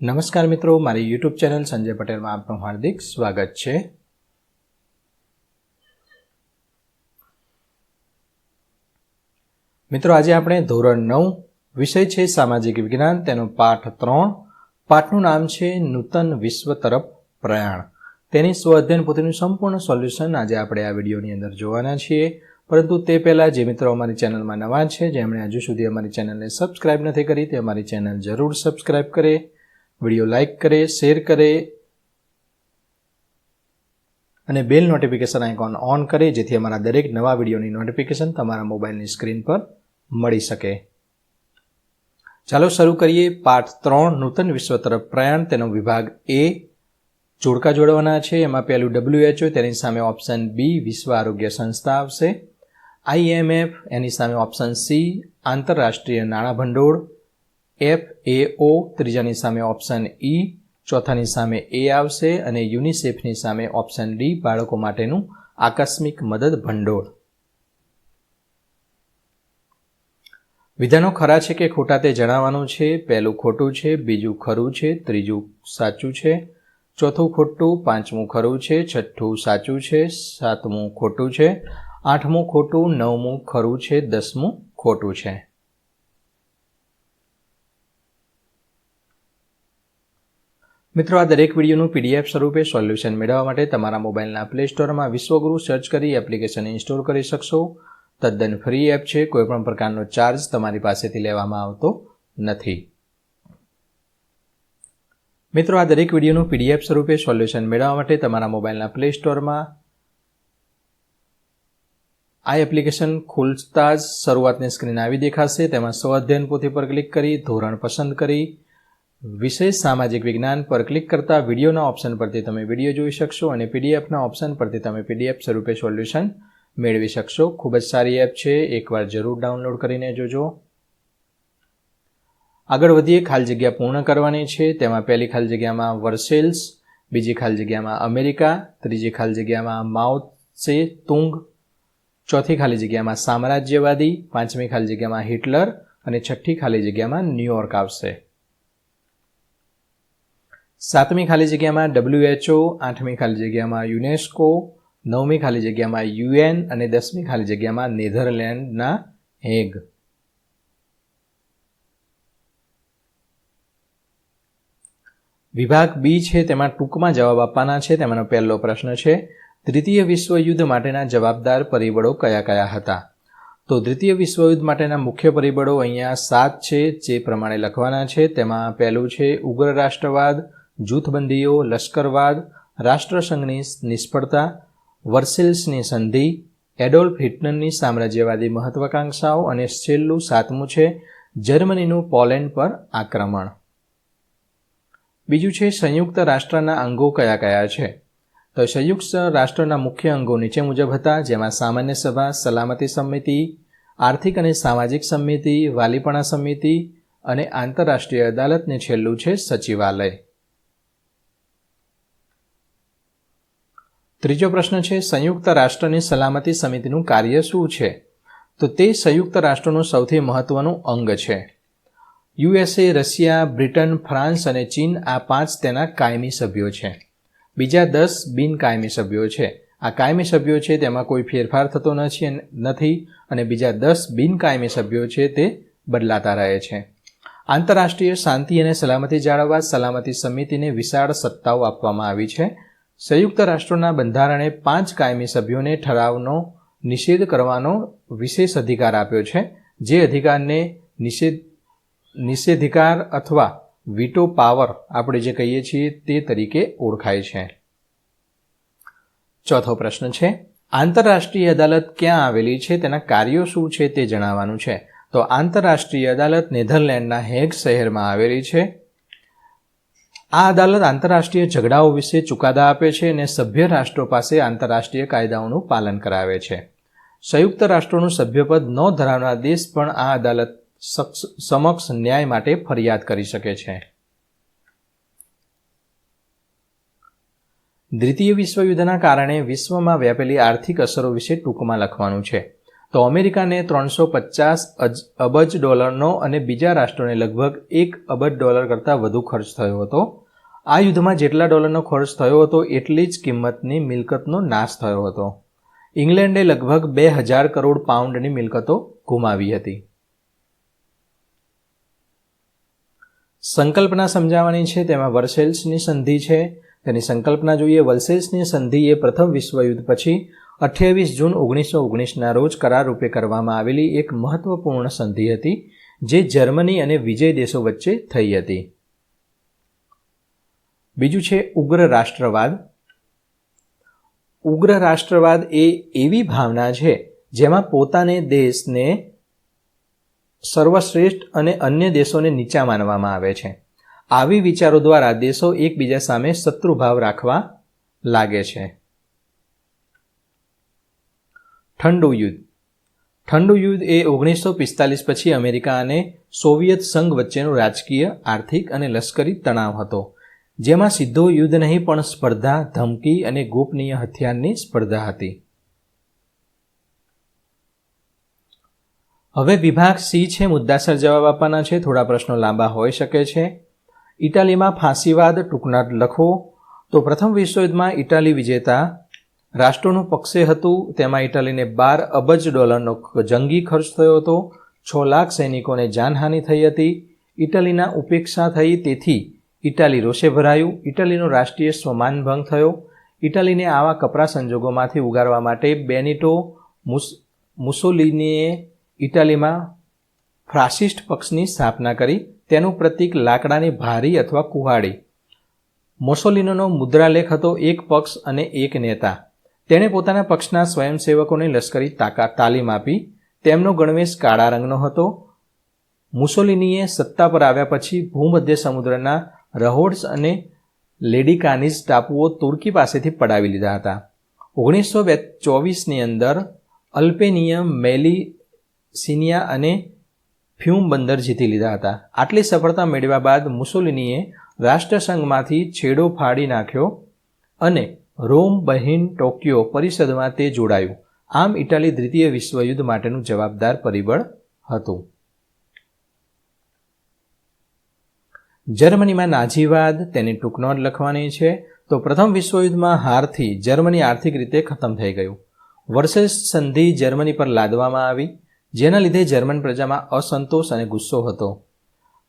નમસ્કાર મિત્રો, મારી યુટ્યુબ ચેનલ સંજય પટેલમાં આપનું હાર્દિક સ્વાગત છે. મિત્રો, આજે આપણે ધોરણ નવ, વિષય છે સામાજિક વિજ્ઞાન, તેનો પાઠ ત્રણ. પાઠનું નામ છે નૂતન વિશ્વ તરફ પ્રયાણ. તેની સ્વ અધ્યયન પોતેનું સંપૂર્ણ સોલ્યુશન આજે આપણે આ વિડીયોની અંદર જોવાના છીએ. પરંતુ તે પહેલાં જે મિત્રો અમારી ચેનલમાં નવા છે, જેમણે હજુ સુધી અમારી ચેનલને સબસ્ક્રાઇબ નથી કરી, તે અમારી ચેનલ જરૂર સબસ્ક્રાઇબ કરે. વીડિયો લાઇક કરે, શેર કરે અને બેલ નોટિફિકેશન આઇકોન ઓન કરે, જેથી અમારા દરેક નવા વિડીયોની નોટિફિકેશન તમારા મોબાઈલની સ્ક્રીન પર મળી શકે. ચાલો શરૂ કરીએ પાઠ ત્રણ, નૂતન વિશ્વ તરફ પ્રયાણ. તેનો વિભાગ એ જોડકા જોડવાના છે. એમાં પહેલું ડબલ્યુએચઓ તેની સામે ઓપ્શન બી વિશ્વ આરોગ્ય સંસ્થા આવશે. આઈએમએફ એની સામે ઓપ્શન સી આંતરરાષ્ટ્રીય નાણાં ભંડોળ. એફ એ ઓ ત્રીજાની સામે ઓપ્શન ઈ ચોથાની સામે એ આવશે અને યુનિસેફની સામે ઓપ્શન ડી બાળકો માટેનું આકસ્મિક મદદ ભંડોળ. વિધાનો ખરા છે કે ખોટા તે જણાવવાનું છે? પહેલું ખોટું છે, બીજું ખરું છે, ત્રીજું સાચું છે, ચોથું ખોટું, પાંચમું ખરું છે, છઠ્ઠું સાચું છે, સાતમું ખોટું છે, આઠમું ખોટું, નવમું ખરું છે, દસમું ખોટું છે. મિત્રો, આ દરેક વિડીયોનું પીડીએફ સ્વરૂપે સોલ્યુશન મેળવવા માટે તમારા મોબાઈલના પ્લે સ્ટોરમાં વિશ્વગુરુ સર્ચ કરી એપ્લિકેશન ઇન્સ્ટોલ કરી શકશો. તદ્દન ફ્રી એપ છે, કોઈપણ પ્રકારનો ચાર્જ તમારી પાસેથી લેવામાં આવતો નથી. મિત્રો, આ દરેક વિડીયોનું પીડીએફ સ્વરૂપે સોલ્યુશન મેળવવા માટે તમારા મોબાઈલના પ્લે સ્ટોરમાં આ એપ્લિકેશન ખુલતા જ શરૂઆતની સ્ક્રીન આવી દેખાશે. તેમાં સ્વ અધ્યયન પોથી પર ક્લિક કરી, ધોરણ પસંદ કરી વિશેષ સામાજિક વિજ્ઞાન પર ક્લિક કરતા વિડીયોના ઓપ્શન પરથી તમે વીડિયો જોઈ શકશો અને પીડીએફના ઓપ્શન પરથી તમે પીડીએફ સ્વરૂપે સોલ્યુશન મેળવી શકશો. ખૂબ જ સારી એપ છે. એકવાર જરૂર ડાઉનલોડ કરીને જોજો. આગળ વધીએ. ખાલી જગ્યા પૂર્ણ કરવાની છે. તેમાં પહેલી ખાલી જગ્યામાં વર્સેલ્સ બીજી ખાલી જગ્યામાં અમેરિકા ત્રીજી ખાલી જગ્યામાં માઉથ સે તુંગ ચોથી ખાલી જગ્યામાં સામ્રાજ્યવાદી, પાંચમી ખાલી જગ્યામાં હિટલર અને છઠ્ઠી ખાલી જગ્યામાં ન્યુયોર્ક આવશે. સાતમી ખાલી જગ્યામાં ડબલ્યુએચઓ આઠમી ખાલી જગ્યામાં યુનેસ્કો નવમી ખાલી જગ્યામાં યુએન અને દસમી ખાલી જગ્યામાં નેધરલેન્ડના હેગ. વિભાગ બી છે, તેમાં ટૂંકમાં જવાબ આપવાના છે, તેમાંનો પહેલો પ્રશ્ન છે, દ્વિતીય વિશ્વયુદ્ધ માટેના જવાબદાર પરિબળો કયા કયા હતા? તો દ્વિતીય વિશ્વયુદ્ધ માટેના મુખ્ય પરિબળો અહીંયા સાત છે, જે પ્રમાણે લખવાના છે, તેમાં પહેલું છે ઉગ્ર રાષ્ટ્રવાદ જૂથબંધીઓ, લશ્કરવાદ, રાષ્ટ્રસંઘની નિષ્ફળતા, વર્સેલ્સની સંધિ, એડોલ્ફ હિટલરની સામ્રાજ્યવાદી મહત્વાકાંક્ષાઓ અને છેલ્લું સાતમું છે જર્મનીનું પોલેન્ડ પર આક્રમણ. બીજું છે સંયુક્ત રાષ્ટ્રના અંગો કયા કયા છે? તો સંયુક્ત રાષ્ટ્રના મુખ્ય અંગો નીચે મુજબ હતા, જેમાં સામાન્ય સભા, સલામતી સમિતિ, આર્થિક અને સામાજિક સમિતિ, વાલીપણા સમિતિ અને આંતરરાષ્ટ્રીય અદાલતને છેલ્લું છે સચિવાલય. ત્રીજો પ્રશ્ન છે, સંયુક્ત રાષ્ટ્રની સલામતી સમિતિનું કાર્ય શું છે? તો તે સંયુક્ત રાષ્ટ્રનું સૌથી મહત્વનું અંગ છે. યુએસએ, રશિયા, બ્રિટન, ફ્રાન્સ અને ચીન આ પાંચ તેના કાયમી સભ્યો છે. બીજા દસ બિનકાયમી સભ્યો છે. આ કાયમી સભ્યો છે તેમાં કોઈ ફેરફાર થતો નથી અને બીજા દસ બિનકાયમી સભ્યો છે તે બદલાતા રહે છે. આંતરરાષ્ટ્રીય શાંતિ અને સલામતી જાળવવા સલામતી સમિતિને વિશાળ સત્તાઓ આપવામાં આવી છે. સંયુક્ત રાષ્ટ્રોના બંધારણે પાંચ કાયમી સભ્યોને ઠરાવનો નિષેધ કરવાનો વિશેષ અધિકાર આપ્યો છે, જે અધિકારને નિષેધ, નિષેધિકાર અથવા વીટો પાવર આપણે જે કહીએ છીએ તે તરીકે ઓળખાય છે. ચોથો પ્રશ્ન છે, આંતરરાષ્ટ્રીય અદાલત ક્યાં આવેલી છે, તેના કાર્યો શું છે તે જણાવવાનું છે. તો આંતરરાષ્ટ્રીય અદાલત નેધરલેન્ડના હેગ શહેરમાં આવેલી છે. આ અદાલત આંતરરાષ્ટ્રીય ઝઘડાઓ વિશે ચુકાદા આપે છે અને સભ્ય રાષ્ટ્રો પાસે આંતરરાષ્ટ્રીય કાયદાઓનું પાલન કરાવે છે. સંયુક્ત રાષ્ટ્રોનું સભ્યપદ ન ધરાવનાર દેશ પણ આ અદાલત સમક્ષ ન્યાય માટે ફરિયાદ કરી શકે છે. દ્વિતીય વિશ્વયુદ્ધના કારણે વિશ્વમાં વ્યાપેલી આર્થિક અસરો વિશે ટૂંકમાં લખવાનું છે. તો અમેરિકાને ત્રણસો પચાસ અબજ ડોલરનો અને બીજા રાષ્ટ્રોને લગભગ એક અબજ ડોલર કરતાં વધુ ખર્ચ થયો હતો. આ યુદ્ધમાં જેટલા ડોલરનો ખર્ચ થયો હતો, એટલી જ કિંમતની મિલકતનો નાશ થયો હતો. ઇંગ્લેન્ડે લગભગ બે હજાર કરોડ પાઉન્ડની મિલકતો ગુમાવી હતી. સંકલ્પના સમજાવવાની છે, તેમાં વર્સેલ્સની સંધિ છે. તેની સંકલ્પના જોઈએ, વર્સેલ્સની સંધિ એ પ્રથમ વિશ્વયુદ્ધ પછી અઠ્યાવીસ જૂન ઓગણીસો ઓગણીસના રોજ કરાર રૂપે કરવામાં આવેલી એક મહત્વપૂર્ણ સંધિ હતી, જે જર્મની અને વિજય દેશો વચ્ચે થઈ હતી. બીજું છે ઉગ્ર રાષ્ટ્રવાદ. ઉગ્ર રાષ્ટ્રવાદ એ એવી ભાવના છે, જેમાં પોતાને દેશને સર્વશ્રેષ્ઠ અને અન્ય દેશોને નીચા માનવામાં આવે છે. આવી વિચારો દ્વારા દેશો એકબીજા સામે શત્રુભાવ રાખવા લાગે છે. ઠંડુ યુદ્ધ. ઠંડુ યુદ્ધ એ ઓગણીસો પિસ્તાલીસ પછી અમેરિકા અને સોવિયત સંઘ વચ્ચેનો રાજકીય, આર્થિક અને લશ્કરી તણાવ હતો, જેમાં સીધો યુદ્ધ નહીં પણ સ્પર્ધા, ધમકી અને ગોપનીય હથિયારની સ્પર્ધા હતી. હવે વિભાગ સી છે, મુદ્દાસર જવાબ આપવાના છે. થોડા પ્રશ્નો લાંબા હોઈ શકે છે. ઇટાલીમાં ફાંસીવાદ ટૂંકના લખો. તો પ્રથમ વિશ્વયુદ્ધમાં ઇટાલી વિજેતા રાષ્ટ્રોનું પક્ષે હતું, તેમાં ઇટાલીને બાર અબજ ડોલરનો જંગી ખર્ચ થયો હતો, છ લાખ સૈનિકોને જાનહાનિ થઈ હતી, ઇટાલીના ઉપેક્ષા થઈ, તેથી ઇટાલી રોષે ભરાયું, ઇટાલીનો રાષ્ટ્રીય સ્વમાન ભંગ થયો, ઇટાલીને આવા કપરા સંજોગોમાંથી ઉગારવા માટે બેનિટો મુસ, મુસોલિનીએ ઇટાલીમાં ફ્રાસિસ્ટ પક્ષની સ્થાપના કરી, તેનું પ્રતીક લાકડાની ભારી અથવા કુહાડી. મોસોલિનોનો મુદ્રાલેખ હતો એક પક્ષ અને એક નેતા. તેણે પોતાના પક્ષના સ્વયંસેવકોને લશ્કરી તાકાત તાલીમ આપી. તેમનો ગણવેશ કાળા રંગનો હતો. મુસોલિનીએ સત્તા પર આવ્યા પછી ભૂમધ્ય સમુદ્રના રહોડ્સ અને લેડિકાનીઝ ટાપુઓ તુર્કી પાસેથી પડાવી લીધા હતા. ઓગણીસો ચોવીસની અંદર અલ્પેનિયમ મેલી સિનિયા અને ફ્યુમ બંદર જીતી લીધા હતા. આટલી સફળતા મેળવ્યા બાદ મુસોલિનીએ રાષ્ટ્રસંઘમાંથી છેડો ફાડી નાખ્યો અને રોમ, બહેન, ટોક્યો પરિષદમાં તે જોડાયું. આમ ઇટાલી દ્વિતીય વિશ્વયુદ્ધ માટેનું જવાબદાર પરિબળ હતું. જર્મનીમાં નાજીવાદ તેની ટૂંકનોટ લખવાની છે. તો પ્રથમ વિશ્વયુદ્ધમાં હારથી જર્મની આર્થિક રીતે ખતમ થઈ ગયું. વર્ષે સંધિ જર્મની પર લાદવામાં આવી, જેના લીધે જર્મન પ્રજામાં અસંતોષ અને ગુસ્સો હતો.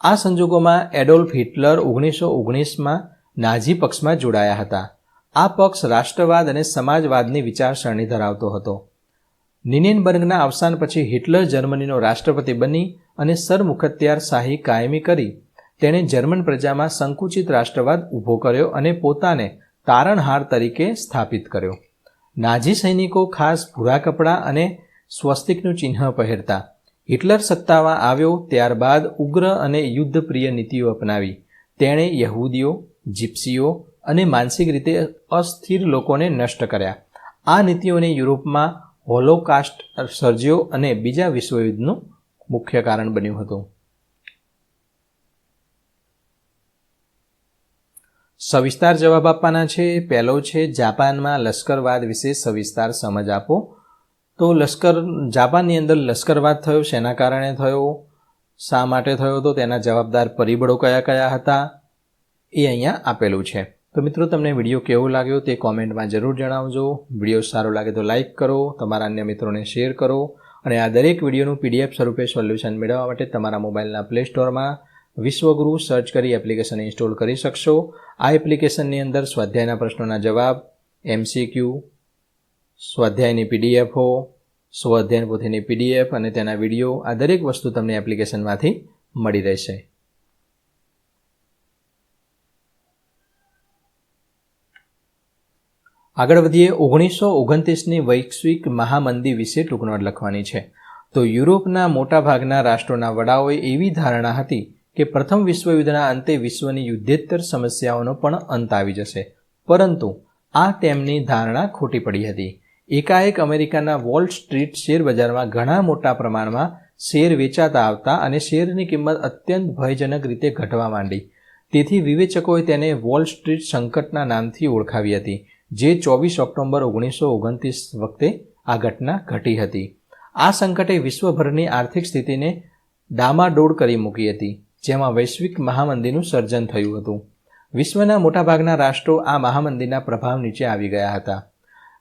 આ સંજોગોમાં એડોલ્ફ હિટલર ઓગણીસો ઓગણીસમાં નાઝી પક્ષમાં જોડાયા હતા. આ પક્ષ રાષ્ટ્રવાદ અને સમાજવાદની વિચારસરણી ધરાવતો હતો. નિનેનબર્ગના અવસાન પછી હિટલર જર્મનીનો રાષ્ટ્રપતિ બની અને સરમુખત્યાર શાહી કાયમી કરી, તેણે જર્મન પ્રજામાં સંકુચિત રાષ્ટ્રવાદ ઊભો કર્યો અને પોતાને તારણહાર તરીકે સ્થાપિત કર્યો. નાઝી સૈનિકો ખાસ ભૂરા કપડાં અને સ્વસ્તિકનું ચિહ્ન પહેરતા હિટલર સત્તામાં આવ્યો ત્યારબાદ ઉગ્ર અને યુદ્ધપ્રિય નીતિઓ અપનાવી. તેણે યહૂદીઓ, જીપ્સીઓ અને માનસિક રીતે અસ્થિર લોકોને નષ્ટ કર્યા. આ નીતિઓને યુરોપમાં હોલોકાસ્ટ સર્જ્યો અને બીજા વિશ્વયુદ્ધનું મુખ્ય કારણ બન્યું હતું. સવિસ્તાર જવાબ આપવાના છે. પહેલો છે, જાપાનમાં લશ્કરવાદ વિશે સવિસ્તાર સમજ આપો. તો લશ્કર, જાપાનની અંદર લશ્કરવાદ થયો, શેના કારણે થયો? શા માટે થયો? તો તેના જવાબદાર પરિબળો કયા કયા હતા? એ અહીંયા આપેલું છે. તો મિત્રો, તમને વીડિયો કેવો લાગ્યો તે કોમેન્ટમાં જરૂર જણાવજો. વીડિયો સારો લાગે તો લાઇક કરો, તમારા અન્ય મિત્રોને શેર કરો અને આ દરેક વિડીયોનું પીડીએફ સ્વરૂપે સોલ્યુશન મેળવવા માટે તમારા મોબાઈલના પ્લે સ્ટોરમાં વિશ્વગુરુ સર્ચ કરી એપ્લિકેશન ઇન્સ્ટોલ કરી શકશો. આ એપ્લિકેશનની અંદર સ્વાધ્યાયના પ્રશ્નોના જવાબ એમસીક્યુ સ્વાધ્યાયની પીડીએફો સ્વાધ્યાયન પોથીની પીડીએફ અને તેના વીડિયો આ દરેક વસ્તુ તમને એપ્લિકેશનમાંથી મળી રહેશે. આગળ વધીએ, ઓગણીસો ઓગણત્રીસની વૈશ્વિક મહામંદી વિશે ટૂંકનોટ લખવાની છે. તો યુરોપના મોટાભાગના રાષ્ટ્રોના વડાઓએ એવી ધારણા હતી કે પ્રથમ વિશ્વયુદ્ધના અંતે વિશ્વની યુદ્ધેતર સમસ્યાઓનો પણ અંત આવી જશે. પરંતુ આ તેમની ધારણા ખોટી પડી હતી. એકાએક અમેરિકાના વોલ સ્ટ્રીટ શેર બજારમાં ઘણા મોટા પ્રમાણમાં શેર વેચાતા આવતા અને શેરની કિંમત અત્યંત ભયજનક રીતે ઘટવા માંડી. તેથી વિવેચકોએ તેને વોલ સ્ટ્રીટ સંકટના નામથી ઓળખાવી હતી. જે ચોવીસ ઓક્ટોબર ઓગણીસો ઓગણત્રીસ વખતે આ ઘટના ઘટી હતી. આ સંકટે વિશ્વભરની આર્થિક સ્થિતિને ડામાડોળ કરી મૂકી હતી, જેમાં વૈશ્વિક મહામંદીનું સર્જન થયું હતું. વિશ્વના મોટાભાગના રાષ્ટ્રો આ મહામંદીના પ્રભાવ નીચે આવી ગયા હતા.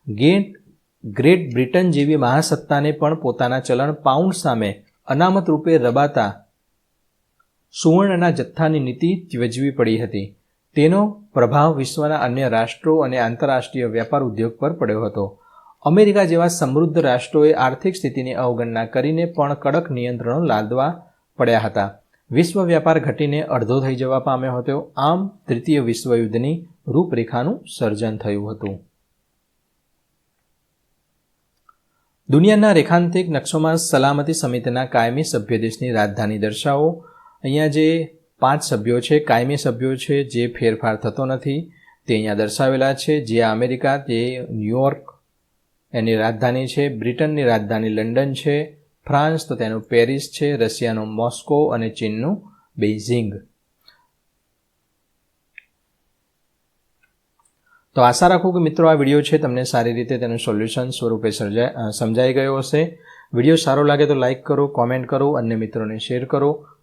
ગેટ, ગ્રેટ બ્રિટન જેવી મહાસત્તાને પણ પોતાના ચલણ પાઉન્ડ સામે અનામત રૂપે રબાતા સુવર્ણના જથ્થાની નીતિ ત્યજવી પડી હતી. તેનો પ્રભાવ વિશ્વના અન્ય રાષ્ટ્રો અને આંતરરાષ્ટ્રીય વેપાર ઉદ્યોગ પર પડ્યો હતો. અમેરિકા જેવા સમૃદ્ધ રાષ્ટ્રોએ આર્થિક સ્થિતિની અવગણના કરીને પણ કડક નિયંત્રણો લાદવા પડ્યા હતા. વિશ્વ વ્યાપાર ઘટીને અડધો થઈ જવા પામ્યો હતો. આમ, તૃતીય વિશ્વયુદ્ધની રૂપરેખાનું સર્જન થયું હતું. દુનિયાના રેખાંતિક નકશોમાં સલામતી સમિતિના કાયમી સભ્ય દેશની રાજધાની દર્શાવો. અહીંયા જે પાંચ સભ્યો છે, કાયમી સભ્યો છે, જે ફેરફાર થતો નથી. તે અહીંયા દર્શાવેલા છે જે અમેરિકા, તે ન્યુયોર્ક એની રાજધાની છે, બ્રિટનની રાજધાની લંડન છે, ફ્રાન્સ તો તેનું પેરિસ છે, રશિયાનું મોસ્કો અને ચીનનું બેઇઝિંગ તો આશા રાખું કે મિત્રો આ વીડિયો છે તમને સારી રીતે તેનું સોલ્યુશન સ્વરૂપે સર્જાય સમજાઈ ગયો હશે. વીડિયો સારો લાગે તો લાઇક કરો, કોમેન્ટ કરો, અન્ય મિત્રોને શેર કરો.